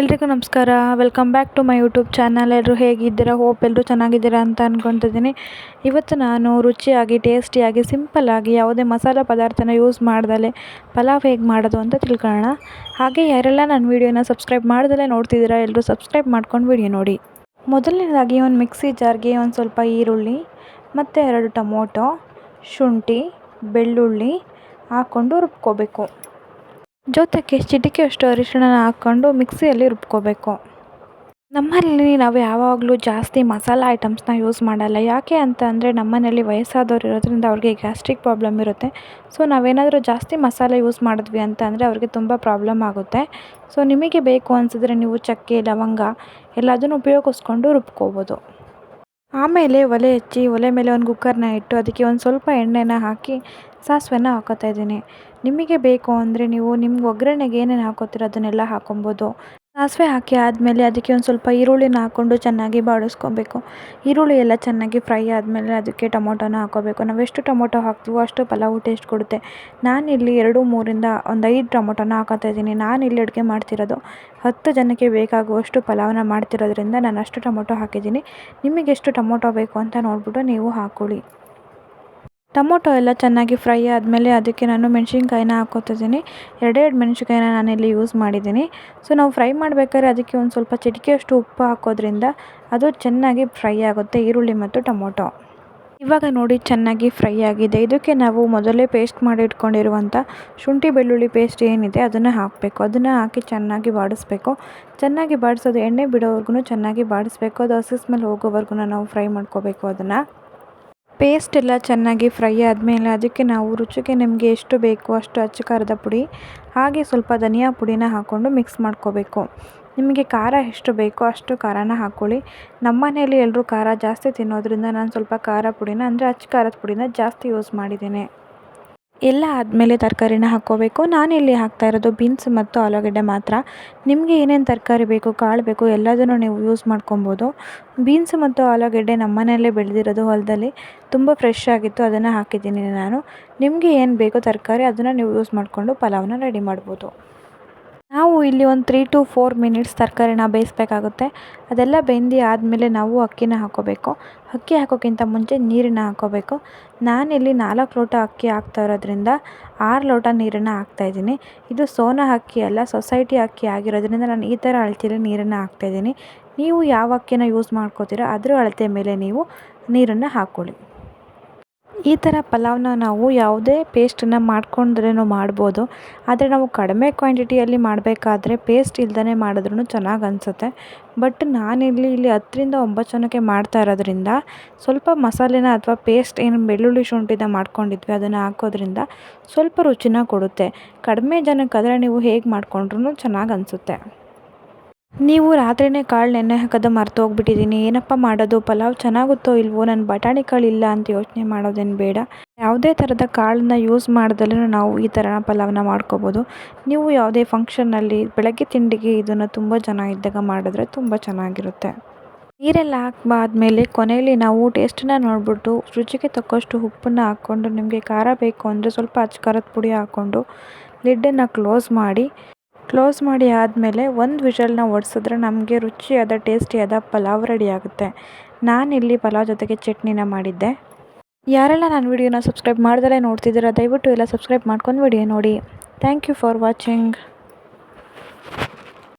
ಎಲ್ರಿಗೂ ನಮಸ್ಕಾರ. Welcome back to my YouTube channel ಎಲ್ಲರೂ ಹೇಗಿದ್ದೀರಾ? ಹೋಪ್ ಎಲ್ಲರೂ ಚೆನ್ನಾಗಿದ್ದೀರಾ ಅಂತ ಅಂದ್ಕೊತಿದ್ದೀನಿ ಇವತ್ತು ನಾನು ರುಚಿಯಾಗಿ ಟೇಸ್ಟಿಯಾಗಿ ಸಿಂಪಲ್ಲಾಗಿ ಯಾವುದೇ ಮಸಾಲೆ ಪದಾರ್ಥನ ಯೂಸ್ ಮಾಡ್ದಲೆ ಪಲಾವ್ ಹೇಗೆ ಮಾಡೋದು ಅಂತ ತಿಳ್ಕೊಳ್ಳೋಣ. ಹಾಗೆ ಯಾರೆಲ್ಲ ನನ್ನ ವೀಡಿಯೋನ ಸಬ್ಸ್ಕ್ರೈಬ್ ಮಾಡ್ದಲೇ ನೋಡ್ತಿದ್ದೀರಾ ಎಲ್ಲರೂ ಸಬ್ಸ್ಕ್ರೈಬ್ ಮಾಡ್ಕೊಂಡು ವೀಡಿಯೋ ನೋಡಿ. ಮೊದಲನೇದಾಗಿ ಒಂದು ಮಿಕ್ಸಿ ಜಾರ್ಗೆ ಒಂದು ಸ್ವಲ್ಪ ಈರುಳ್ಳಿ, ಮತ್ತು ಎರಡು ಟೊಮೊಟೊ, ಶುಂಠಿ, ಬೆಳ್ಳುಳ್ಳಿ ಹಾಕ್ಕೊಂಡು ರುಬ್ಕೋಬೇಕು. ಜೊತೆಗೆ ಚಿಟಿಕೆಯಷ್ಟು ಅರಿಶಿಣನ ಹಾಕ್ಕೊಂಡು ಮಿಕ್ಸಿಯಲ್ಲಿ ರುಬ್ಕೋಬೇಕು. ನಮ್ಮಲ್ಲಿ ನಾವು ಯಾವಾಗಲೂ ಜಾಸ್ತಿ ಮಸಾಲ ಐಟಮ್ಸ್ನ ಯೂಸ್ ಮಾಡಲ್ಲ. ಯಾಕೆ ಅಂತ ಅಂದರೆ ನಮ್ಮನೇಲಿ ವಯಸ್ಸಾದವ್ರು ಇರೋದ್ರಿಂದ ಅವ್ರಿಗೆ ಗ್ಯಾಸ್ಟ್ರಿಕ್ ಪ್ರಾಬ್ಲಮ್ ಇರುತ್ತೆ. ಸೊ, ನಾವೇನಾದರೂ ಜಾಸ್ತಿ ಮಸಾಲೆ ಯೂಸ್ ಮಾಡಿದ್ವಿ ಅಂತ ಅಂದರೆ ಅವ್ರಿಗೆ ತುಂಬ ಪ್ರಾಬ್ಲಮ್ ಆಗುತ್ತೆ. ಸೊ, ನಿಮಗೆ ಬೇಕು ಅನಿಸಿದ್ರೆ ನೀವು ಚಕ್ಕೆ, ಲವಂಗ ಎಲ್ಲದನ್ನು ಉಪಯೋಗಿಸ್ಕೊಂಡು ರುಬ್ಕೋಬೋದು. ಆಮೇಲೆ ಒಲೆ ಹಚ್ಚಿ ಒಲೆ ಮೇಲೆ ಒಂದು ಕುಕ್ಕರ್ನ ಇಟ್ಟು ಅದಕ್ಕೆ ಒಂದು ಸ್ವಲ್ಪ ಎಣ್ಣೆನ ಹಾಕಿ ಸಾಸಿವೆನ ಹಾಕೋತಾ ಇದ್ದೀನಿ. ನಿಮಗೆ ಬೇಕು ಅಂದರೆ ನೀವು ನಿಮ್ಮ ಒಗ್ಗರಣೆಗೆ ಏನೇನು ಹಾಕೋತೀರೋ ಅದನ್ನೆಲ್ಲ ಹಾಕೊಬೋದು. ಸಾಸಿವೆ ಹಾಕಿ ಆದಮೇಲೆ ಅದಕ್ಕೆ ಒಂದು ಸ್ವಲ್ಪ ಈರುಳ್ಳಿನ ಹಾಕ್ಕೊಂಡು ಚೆನ್ನಾಗಿ ಬಾಡಿಸ್ಕೊಬೇಕು. ಈರುಳ್ಳಿ ಎಲ್ಲ ಚೆನ್ನಾಗಿ ಫ್ರೈ ಆದಮೇಲೆ ಅದಕ್ಕೆ ಟೊಮೊಟೊನ ಹಾಕೋಬೇಕು. ನಾವು ಎಷ್ಟು ಟೊಮೊಟೊ ಹಾಕ್ತೀವೋ ಅಷ್ಟು ಪಲಾವು ಟೇಸ್ಟ್ ಕೊಡುತ್ತೆ. ನಾನಿಲ್ಲಿ ಎರಡು ಮೂರಿಂದ ಒಂದು ಐದು ಟೊಮೊಟೊನ ಹಾಕೋತಾ ಇದ್ದೀನಿ. ನಾನಿಲ್ಲಿ ಅಡುಗೆ ಮಾಡ್ತಿರೋದು ಹತ್ತು ಜನಕ್ಕೆ ಬೇಕಾಗುವಷ್ಟು ಪಲಾವನ್ನ ಮಾಡ್ತಿರೋದ್ರಿಂದ ನಾನು ಅಷ್ಟು ಟೊಮೊಟೊ ಹಾಕಿದ್ದೀನಿ. ನಿಮಗೆಷ್ಟು ಟೊಮೊಟೊ ಬೇಕು ಅಂತ ನೋಡಿಬಿಟ್ಟು ನೀವು ಹಾಕ್ಕೊಳ್ಳಿ ಟೊಮೊಟೊ ಎಲ್ಲ ಚೆನ್ನಾಗಿ ಫ್ರೈ ಆದಮೇಲೆ ಅದಕ್ಕೆ ನಾನು ಮೆಣಸಿನ್ಕಾಯಿನ ಹಾಕ್ಕೋತಿದ್ದೀನಿ ಎರಡೆರಡು ಮೆಣಸಿನ್ಕಾಯಿನ ನಾನಿಲ್ಲಿ ಯೂಸ್ ಮಾಡಿದ್ದೀನಿ. ಸೊ ನಾವು ಫ್ರೈ ಮಾಡಬೇಕಾದ್ರೆ ಅದಕ್ಕೆ ಒಂದು ಸ್ವಲ್ಪ ಚಿಟಿಕೆಯಷ್ಟು ಉಪ್ಪು ಹಾಕೋದ್ರಿಂದ ಅದು ಚೆನ್ನಾಗಿ ಫ್ರೈ ಆಗುತ್ತೆ, ಈರುಳ್ಳಿ ಮತ್ತು ಟೊಮೊಟೊ. ಇವಾಗ ನೋಡಿ ಚೆನ್ನಾಗಿ ಫ್ರೈ ಆಗಿದೆ. ಇದಕ್ಕೆ ನಾವು ಮೊದಲೇ ಪೇಸ್ಟ್ ಮಾಡಿ ಇಟ್ಕೊಂಡಿರುವಂಥ ಶುಂಠಿ ಬೆಳ್ಳುಳ್ಳಿ ಪೇಸ್ಟ್ ಏನಿದೆ ಅದನ್ನು ಹಾಕಬೇಕು. ಅದನ್ನು ಹಾಕಿ ಚೆನ್ನಾಗಿ ಬಾಡಿಸ್ಬೇಕು. ಚೆನ್ನಾಗಿ ಬಾಡಿಸೋದು ಎಣ್ಣೆ ಬಿಡೋವರೆಗೂ ಚೆನ್ನಾಗಿ ಬಾಡಿಸ್ಬೇಕು. ಅದು ಹಸಿ ಮೇಲೆ ಹೋಗೋವರೆಗೂ ನಾವು ಫ್ರೈ ಮಾಡ್ಕೋಬೇಕು ಅದನ್ನು. ಪೇಸ್ಟ್ ಎಲ್ಲ ಚೆನ್ನಾಗಿ ಫ್ರೈ ಆದಮೇಲೆ ಅದಕ್ಕೆ ನಾವು ರುಚಿಗೆ ನಿಮಗೆ ಎಷ್ಟು ಬೇಕು ಅಷ್ಟು ಅಚ್ಚ ಖಾರದ ಪುಡಿ, ಹಾಗೆ ಸ್ವಲ್ಪ ಧನಿಯಾ ಪುಡಿನ ಹಾಕ್ಕೊಂಡು ಮಿಕ್ಸ್ ಮಾಡ್ಕೋಬೇಕು. ನಿಮಗೆ ಖಾರ ಎಷ್ಟು ಬೇಕೋ ಅಷ್ಟು ಖಾರನ ಹಾಕ್ಕೊಳ್ಳಿ ನಮ್ಮ ಮನೆಯಲ್ಲಿ ಎಲ್ಲರೂ ಖಾರ ಜಾಸ್ತಿ ತಿನ್ನೋದ್ರಿಂದ ನಾನು ಸ್ವಲ್ಪ ಖಾರ ಪುಡಿನ, ಅಂದರೆ ಅಚ್ಚ ಖಾರದ ಪುಡಿನ ಜಾಸ್ತಿ ಯೂಸ್ ಮಾಡಿದ್ದೀನಿ. ಎಲ್ಲ ಆದಮೇಲೆ ತರಕಾರಿನ ಹಾಕ್ಕೋಬೇಕು. ನಾನಿಲ್ಲಿ ಹಾಕ್ತಾ ಇರೋದು ಬೀನ್ಸ್ ಮತ್ತು ಆಲೂಗಡ್ಡೆ ಮಾತ್ರ. ನಿಮಗೆ ಏನೇನು ತರಕಾರಿ ಬೇಕು, ಕಾಳು ಬೇಕು, ಎಲ್ಲದನ್ನು ನೀವು ಯೂಸ್ ಮಾಡ್ಕೊಬೋದು. ಬೀನ್ಸ್ ಮತ್ತು ಆಲೂಗಡ್ಡೆ ನಮ್ಮನೆಯಲ್ಲೇ ಬೆಳೆದಿರೋದು ಹೊಲದಲ್ಲಿ. ತುಂಬ ಫ್ರೆಶ್ ಆಗಿತ್ತು, ಅದನ್ನು ಹಾಕಿದ್ದೀನಿ ನಾನು. ನಿಮಗೆ ಏನು ಬೇಕೋ ತರಕಾರಿ, ಅದನ್ನು ನೀವು ಯೂಸ್ ಮಾಡಿಕೊಂಡು ಪಲಾವನ್ನ ರೆಡಿ ಮಾಡ್ಬೋದು. ನಾವು ಇಲ್ಲಿ ಒಂದು ತ್ರೀ ಟು ಫೋರ್ ಮಿನಿಟ್ಸ್ ತರಕಾರಿನ ಬೇಯಿಸಬೇಕಾಗುತ್ತೆ. ಅದೆಲ್ಲ ಬೆಂದು ಆದಮೇಲೆ ನಾವು ಅಕ್ಕಿನ ಹಾಕ್ಕೋಬೇಕು. ಅಕ್ಕಿ ಹಾಕೋಕ್ಕಿಂತ ಮುಂಚೆ ನೀರನ್ನ ಹಾಕ್ಕೋಬೇಕು. ನಾನಿಲ್ಲಿ ನಾಲ್ಕು ಲೋಟ ಅಕ್ಕಿ ಹಾಕ್ತಾ ಇರೋದ್ರಿಂದ ಆರು ಲೋಟ ನೀರನ್ನು ಹಾಕ್ತಾಯಿದ್ದೀನಿ ಇದು ಸೋನಾ ಅಕ್ಕಿ ಅಲ್ಲ, ಸೊಸೈಟಿ ಅಕ್ಕಿ ಆಗಿರೋದ್ರಿಂದ ನಾನು ಈ ಥರ ಅಳತೆಯಲ್ಲಿ ನೀರನ್ನು ಹಾಕ್ತಾಯಿದ್ದೀನಿ ನೀವು ಯಾವ ಅಕ್ಕಿನ ಯೂಸ್ ಮಾಡ್ಕೋತೀರೋ ಅದರ ಅಳತೆ ಮೇಲೆ ನೀವು ನೀರನ್ನು ಹಾಕ್ಕೊಳ್ಳಿ. ಈ ಥರ ಪಲಾವ್ನ ನಾವು ಯಾವುದೇ ಪೇಸ್ಟನ್ನು ಮಾಡ್ಕೊಂಡ್ರೂ ಮಾಡ್ಬೋದು. ಆದರೆ ನಾವು ಕಡಿಮೆ ಕ್ವಾಂಟಿಟಿಯಲ್ಲಿ ಮಾಡಬೇಕಾದ್ರೆ ಪೇಸ್ಟ್ ಇಲ್ದೇ ಮಾಡಿದ್ರೂ ಚೆನ್ನಾಗಿ ಅನಿಸುತ್ತೆ. ಬಟ್ ನಾನಿಲ್ಲಿ ಇಲ್ಲಿ ಹತ್ತರಿಂದ ಒಂಬತ್ತು ಜನಕ್ಕೆ ಮಾಡ್ತಾ ಇರೋದ್ರಿಂದ ಸ್ವಲ್ಪ ಮಸಾಲೆನ ಅಥವಾ ಪೇಸ್ಟ್ ಏನು ಬೆಳ್ಳುಳ್ಳಿ ಶುಂಠಿನ ಮಾಡ್ಕೊಂಡಿದ್ವಿ ಅದನ್ನು ಹಾಕೋದ್ರಿಂದ ಸ್ವಲ್ಪ ರುಚಿನ ಕೊಡುತ್ತೆ. ಕಡಿಮೆ ಜನಕ್ಕಾದರೆ ನೀವು ಹೇಗೆ ಮಾಡಿಕೊಂಡ್ರೂ ಚೆನ್ನಾಗಿ ಅನಿಸುತ್ತೆ. ನೀವು ರಾತ್ರಿನೇ ಕಾಳು ನೆನೆ ಹಾಕೋದು ಮರ್ತು ಹೋಗ್ಬಿಟ್ಟಿದ್ದೀನಿ ಏನಪ್ಪ ಮಾಡೋದು? ಪಲಾವ್ ಚೆನ್ನಾಗುತ್ತೋ ಇಲ್ವೋ? ನನ್ನ ಬಟಾಣಿ ಕಾಳು ಇಲ್ಲ ಅಂತ ಯೋಚನೆ ಮಾಡೋದೇನು ಬೇಡ. ಯಾವುದೇ ಥರದ ಕಾಳನ್ನ ಯೂಸ್ ಮಾಡ್ದಲೂ ನಾವು ಈ ಥರ ಪಲಾವನ್ನ ಮಾಡ್ಕೋಬೋದು. ನೀವು ಯಾವುದೇ ಫಂಕ್ಷನ್ನಲ್ಲಿ ಬೆಳಗ್ಗೆ ತಿಂಡಿಗೆ ಇದನ್ನು ತುಂಬ ಜನ ಇದ್ದಾಗ ಮಾಡಿದ್ರೆ ತುಂಬ ಚೆನ್ನಾಗಿರುತ್ತೆ. ನೀರೆಲ್ಲ ಹಾಕ್ಬಾದ್ಮೇಲೆ ಕೊನೆಯಲ್ಲಿ ನಾವು ಟೇಸ್ಟನ್ನ ನೋಡಿಬಿಟ್ಟು ರುಚಿಗೆ ತಕ್ಕಷ್ಟು ಉಪ್ಪನ್ನು ಹಾಕ್ಕೊಂಡು ನಿಮಗೆ ಖಾರ ಬೇಕು ಅಂದರೆ ಸ್ವಲ್ಪ ಅಚ್ಚ ಖಾರದ ಪುಡಿ ಹಾಕ್ಕೊಂಡು ಲಿಡ್ಡನ್ನು ಕ್ಲೋಸ್ ಮಾಡಿ ಕ್ಲೋಸ್ ಮಾಡಿ ಆದಮೇಲೆ ಒಂದು ವಿಷಲ್ನ ಹೊಡ್ಸಿದ್ರೆ ನಮಗೆ ರುಚಿಯಾದ ಟೇಸ್ಟಿಯಾದ ಪಲಾವ್ ರೆಡಿ ಆಗುತ್ತೆ. ನಾನಿಲ್ಲಿ ಪಲಾವ್ ಜೊತೆಗೆ ಚಟ್ನಿನ ಮಾಡಿದ್ದೆ. ಯಾರೆಲ್ಲ ನನ್ನ ವಿಡಿಯೋನ ಸಬ್ಸ್ಕ್ರೈಬ್ ಮಾಡ್ದಲೇ ನೋಡ್ತಿದ್ದೀರಾ, ದಯವಿಟ್ಟು ಎಲ್ಲ ಸಬ್ಸ್ಕ್ರೈಬ್ ಮಾಡ್ಕೊಂಡು ವಿಡಿಯೋ ನೋಡಿ. Thank you for watching